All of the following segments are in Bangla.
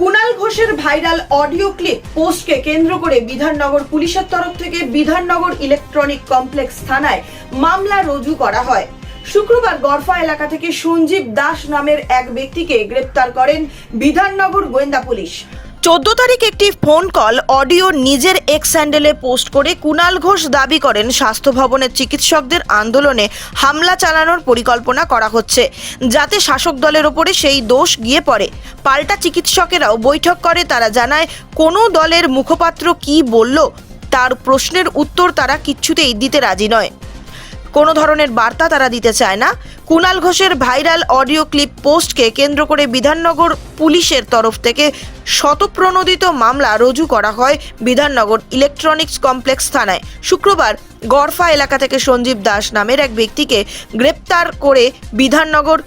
কুণাল ঘোষের ভাইরাল অডিও ক্লিপ পোস্টকে কেন্দ্র করে বিধাননগর পুলিশের তরফ থেকে বিধাননগর ইলেকট্রনিক কমপ্লেক্স থানায় মামলা রুজু করা হয়। শুক্রবার গরফা এলাকা থেকে সঞ্জীব দাস নামের এক ব্যক্তিকে গ্রেপ্তার করেন বিধাননগর গোয়েন্দা পুলিশ। চোদ্দ তারিখ একটি ফোন কল অডিও নিজের এক্স স্যান্ডেলে পোস্ট করে কুণাল ঘোষ দাবি করেন, স্বাস্থ্য ভবনের চিকিৎসকদের আন্দোলনে হামলা চালানোর পরিকল্পনা করা হচ্ছে, যাতে শাসক দলের ওপরে সেই দোষ গিয়ে পড়ে। পাল্টা চিকিৎসকেরাও বৈঠক করে, তারা জানায়, কোনো দলের মুখপাত্র কি বলল? তার প্রশ্নের উত্তর তারা কিচ্ছুতেই দিতে রাজি নয়। কোনো ধরনের বার্তা তারা দিতে চায় না। কুণাল ঘোষের ভাইরাল অডিও ক্লিপ পোস্টকে কেন্দ্র করে বিধাননগর পুলিশের তরফ থেকে শতপ্রণোদিত মামলা রুজু করা হয় বিধাননগর ইলেকট্রনিক্স কমপ্লেক্স থানায়। শুক্রবার গড়ফা এলাকা থেকে সঞ্জীব দাস নামের এক ব্যক্তিকে গ্রেপ্তার করে বিধাননগর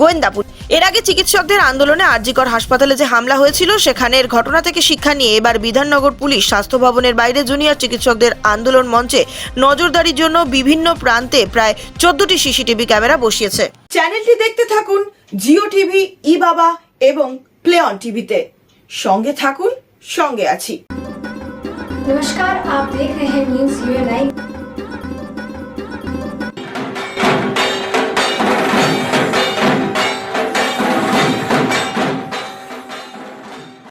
গোয়েন্দা পুলিশ। এর আগে চিকিৎসকদের আন্দোলনে আরজিকর হাসপাতালে যে হামলা হয়েছিল সেখানের ঘটনা থেকে শিক্ষা নিয়ে এবার বিধাননগর পুলিশ স্বাস্থ্য ভবনের বাইরে জুনিয়র চিকিৎসকদের আন্দোলন মঞ্চে নজরদারির জন্য বিভিন্ন প্রান্তে প্রায় চোদ্দটি সিসিটিভি ক্যামেরা বসিয়েছে। চ্যানেলটি দেখতে থাকুন জিও টিভি ই বাবা এবং প্লে অন টিভিতে। সঙ্গে থাকুন সঙ্গে আছি। নমস্কার আপ দেখ রহে নিউজ